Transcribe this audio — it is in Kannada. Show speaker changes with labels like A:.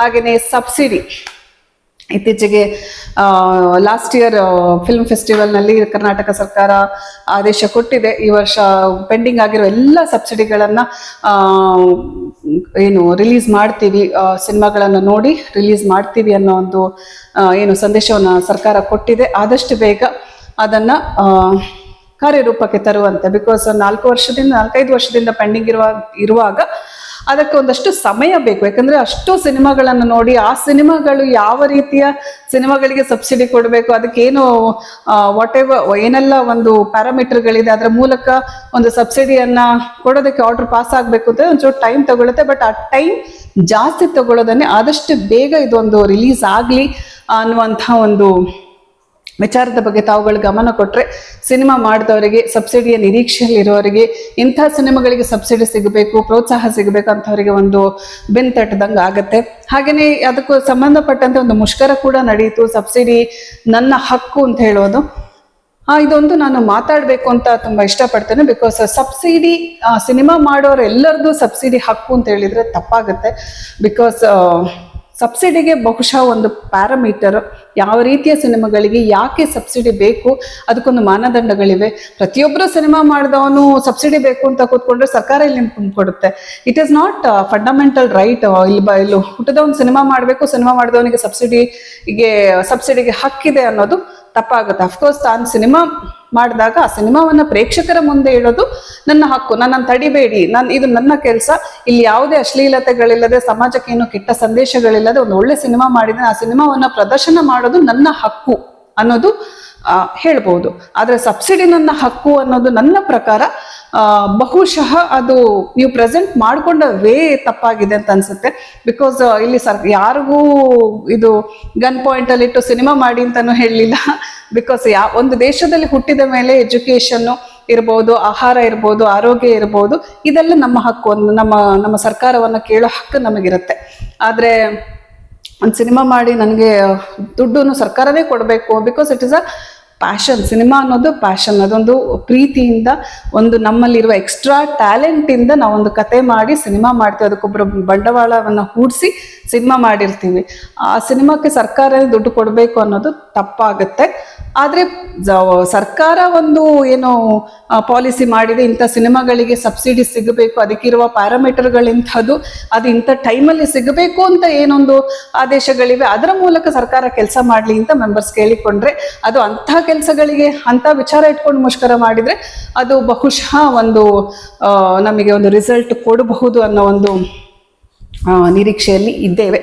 A: ಹಾಗೆಯೇ ಸಬ್ಸಿಡಿ. ಇತ್ತೀಚೆಗೆ ಲಾಸ್ಟ್ ಇಯರ್ ಫಿಲ್ಮ್ ಫೆಸ್ಟಿವಲ್ನಲ್ಲಿ ಕರ್ನಾಟಕ ಸರ್ಕಾರ ಆದೇಶ ಕೊಟ್ಟಿದೆ. ಈ ವರ್ಷ ಪೆಂಡಿಂಗ್ ಆಗಿರೋ ಎಲ್ಲ ಸಬ್ಸಿಡಿಗಳನ್ನು ಏನು ರಿಲೀಸ್ ಮಾಡ್ತೀವಿ. ಸಿನಿಮಾಗಳನ್ನು ನೋಡಿ ರಿಲೀಸ್ ಮಾಡ್ತೀವಿ ಅನ್ನೋ ಒಂದು ಏನು ಸಂದೇಶವನ್ನು ಸರ್ಕಾರ ಕೊಟ್ಟಿದೆ. ಆದಷ್ಟು ಬೇಗ ಅದನ್ನು ಕಾರ್ಯರೂಪಕ್ಕೆ ತರುವಂತೆ. ಬಿಕಾಸ್ ನಾಲ್ಕು ವರ್ಷದಿಂದ, ನಾಲ್ಕೈದು ವರ್ಷದಿಂದ ಪೆಂಡಿಂಗ್ ಇರುವ, ಇರುವಾಗ ಅದಕ್ಕೆ ಒಂದಷ್ಟು ಸಮಯ ಬೇಕು. ಯಾಕಂದ್ರೆ ಅಷ್ಟು ಸಿನಿಮಾಗಳನ್ನು ನೋಡಿ ಆ ಸಿನಿಮಾಗಳು ಯಾವ ರೀತಿಯ ಸಿನಿಮಾಗಳಿಗೆ ಸಬ್ಸಿಡಿ ಕೊಡಬೇಕು, ಅದಕ್ಕೇನು ವಾಟ್ ಎವರ್ ಏನೆಲ್ಲ ಒಂದು ಪ್ಯಾರಾಮೀಟರ್ಗಳಿದೆ ಅದರ ಮೂಲಕ ಒಂದು ಸಬ್ಸಿಡಿಯನ್ನ ಕೊಡೋದಕ್ಕೆ ಆರ್ಡರ್ ಪಾಸ್ ಆಗಬೇಕು ಅಂತ ಒಂಚೂರು ಟೈಮ್ ತಗೊಳುತ್ತೆ. ಬಟ್ ಆ ಟೈಮ್ ಜಾಸ್ತಿ ತಗೊಳ್ಳೋದನ್ನೇ ಆದಷ್ಟು ಬೇಗ ಇದೊಂದು ರಿಲೀಸ್ ಆಗಲಿ ಅನ್ನುವಂಥ ಒಂದು ವಿಚಾರದ ಬಗ್ಗೆ ತಾವುಗಳು ಗಮನ ಕೊಟ್ಟರೆ ಸಿನಿಮಾ ಮಾಡಿದವರಿಗೆ, ಸಬ್ಸಿಡಿಯ ನಿರೀಕ್ಷೆಯಲ್ಲಿರೋರಿಗೆ, ಇಂಥ ಸಿನಿಮಾಗಳಿಗೆ ಸಬ್ಸಿಡಿ ಸಿಗಬೇಕು, ಪ್ರೋತ್ಸಾಹ ಸಿಗಬೇಕು ಅಂಥವರಿಗೆ ಒಂದು ಬೆನ್ ತಟ್ಟದಂಗೆ ಆಗುತ್ತೆ. ಹಾಗೆಯೇ ಅದಕ್ಕೂ ಸಂಬಂಧಪಟ್ಟಂತೆ ಒಂದು ಮುಷ್ಕರ ಕೂಡ ನಡೆಯಿತು ಸಬ್ಸಿಡಿ ನನ್ನ ಹಕ್ಕು ಅಂತ ಹೇಳೋದು. ಇದೊಂದು ನಾನು ಮಾತಾಡಬೇಕು ಅಂತ ತುಂಬ ಇಷ್ಟಪಡ್ತೇನೆ. ಬಿಕಾಸ್ ಸಬ್ಸಿಡಿ ಸಿನಿಮಾ ಮಾಡೋರು ಎಲ್ಲರದ್ದು ಸಬ್ಸಿಡಿ ಹಕ್ಕು ಅಂತ ಹೇಳಿದರೆ ತಪ್ಪಾಗುತ್ತೆ. ಬಿಕಾಸ್ ಸಬ್ಸಿಡಿಗೆ ಬಹುಶಃ ಒಂದು ಪ್ಯಾರಾಮೀಟರ್ ಯಾವ ರೀತಿಯ ಸಿನಿಮಾಗಳಿಗೆ ಯಾಕೆ ಸಬ್ಸಿಡಿ ಬೇಕು, ಅದಕ್ಕೊಂದು ಮಾನದಂಡಗಳಿವೆ. ಪ್ರತಿಯೊಬ್ಬರು ಸಿನಿಮಾ ಮಾಡಿದವನು ಸಬ್ಸಿಡಿ ಬೇಕು ಅಂತ ಕೂತ್ಕೊಂಡ್ರೆ ಸರ್ಕಾರ ಇಲ್ಲಿ ಕೊಡುತ್ತೆ. It is not fundamental right ಇಲ್ಲಿ ಬ, ಇಲ್ಲಿ ಹುಟ್ಟಿದವನು ಸಿನಿಮಾ ಮಾಡಬೇಕು, ಸಿನಿಮಾ ಮಾಡಿದವನಿಗೆ ಸಬ್ಸಿಡಿಗೆ ಸಬ್ಸಿಡಿಗೆ ಹಕ್ಕಿದೆ ಅನ್ನೋದು ತಪ್ಪಾಗುತ್ತೆ. ಅಫ್ಕೋರ್ಸ್ ತಾನು ಸಿನಿಮಾ ಮಾಡಿದಾಗ ಆ ಸಿನಿಮಾವನ್ನ ಪ್ರೇಕ್ಷಕರ ಮುಂದೆ ಇಡೋದು ನನ್ನ ಹಕ್ಕು. ನನ್ನನ್ನು ತಡಿಬೇಡಿ. ನಾನು ಇದು ನನ್ನ ಕೆಲಸ. ಇಲ್ಲಿ ಯಾವುದೇ ಅಶ್ಲೀಲತೆಗಳಿಲ್ಲದೆ, ಸಮಾಜಕ್ಕೆ ಏನು ಕೆಟ್ಟ ಸಂದೇಶಗಳಿಲ್ಲದೆ ಒಂದು ಒಳ್ಳೆ ಸಿನಿಮಾ ಮಾಡಿದ್ರೆ ಆ ಸಿನಿಮಾವನ್ನ ಪ್ರದರ್ಶನ ಮಾಡೋದು ನನ್ನ ಹಕ್ಕು ಅನ್ನೋದು ಹೇಳ್ಬೋದು. ಆದರೆ ಸಬ್ಸಿಡಿ ನನ್ನ ಹಕ್ಕು ಅನ್ನೋದು ನನ್ನ ಪ್ರಕಾರ ಬಹುಶಃ ಅದು ನೀವು ಪ್ರೆಸೆಂಟ್ ಮಾಡಿಕೊಂಡ ವೇ ತಪ್ಪಾಗಿದೆ ಅಂತ ಅನ್ಸುತ್ತೆ. ಬಿಕಾಸ್ ಇಲ್ಲಿ ಸರ್ ಯಾರಿಗೂ ಇದು ಗನ್ ಪಾಯಿಂಟ್ ಇಟ್ಟು ಸಿನಿಮಾ ಮಾಡಿ ಅಂತಾನು ಹೇಳಲಿಲ್ಲ. ಬಿಕಾಸ್ ಯಾ ಒಂದು ದೇಶದಲ್ಲಿ ಹುಟ್ಟಿದ ಮೇಲೆ ಎಜುಕೇಶನ್ ಇರ್ಬೋದು, ಆಹಾರ ಇರ್ಬೋದು, ಆರೋಗ್ಯ ಇರ್ಬೋದು, ಇದೆಲ್ಲ ನಮ್ಮ ಹಕ್ಕು, ಒಂದು ನಮ್ಮ ನಮ್ಮ ಸರ್ಕಾರವನ್ನು ಕೇಳೋ ಹಕ್ಕು ನಮಗಿರುತ್ತೆ. ಆದರೆ ಒಂದು ಸಿನಿಮಾ ಮಾಡಿ ನನಗೆ ದುಡ್ಡನ್ನು ಸರ್ಕಾರವೇ ಕೊಡಬೇಕು because it is a passion cinema ಅನ್ನೋದು ಪ್ಯಾಷನ್ ಅದೊಂದು ಪ್ರೀತಿಯಿಂದ ಒಂದು ನಮ್ಮಲ್ಲಿರುವ ಎಕ್ಸ್ಟ್ರಾ ಟ್ಯಾಲೆಂಟಿಂದ ನಾವೊಂದು ಕತೆ ಮಾಡಿ ಸಿನಿಮಾ ಮಾಡ್ತೀವಿ. ಅದಕ್ಕೊಬ್ಬರು ಬಂಡವಾಳವನ್ನು ಹೂಡಿಸಿ ಸಿನಿಮಾ ಮಾಡಿರ್ತೀವಿ. ಆ ಸಿನಿಮಾಕ್ಕೆ ಸರ್ಕಾರ ದುಡ್ಡು ಕೊಡಬೇಕು ಅನ್ನೋದು ತಪ್ಪಾಗುತ್ತೆ. ಆದರೆ ಸರ್ಕಾರ ಒಂದು ಏನು ಪಾಲಿಸಿ ಮಾಡಿದೆ, ಇಂಥ ಸಿನಿಮಾಗಳಿಗೆ ಸಬ್ಸಿಡಿ ಸಿಗಬೇಕು, ಅದಕ್ಕಿರುವ ಪ್ಯಾರಾಮೀಟರ್ಗಳಿಂಥದ್ದು ಅದು ಇಂಥ ಟೈಮಲ್ಲಿ ಸಿಗಬೇಕು ಅಂತ ಏನೊಂದು ಆದೇಶಗಳಿವೆ. ಅದರ ಮೂಲಕ ಸರ್ಕಾರ ಕೆಲಸ ಮಾಡಲಿ ಅಂತ ಮೆಂಬರ್ಸ್ ಕೇಳಿಕೊಂಡ್ರೆ, ಅದು ಅಂಥ ಕೆಲಸಗಳಿಗೆ ಅಂತ ವಿಚಾರ ಇಟ್ಕೊಂಡು ಮುಷ್ಕರ ಮಾಡಿದ್ರೆ ಅದು ಬಹುಶಃ ಒಂದು ನಮಗೆ ಒಂದು ರಿಸಲ್ಟ್ ಕೊಡಬಹುದು ಅನ್ನೋ ಒಂದು ನಿರೀಕ್ಷೆಯಲ್ಲಿ ಇದ್ದೇವೆ.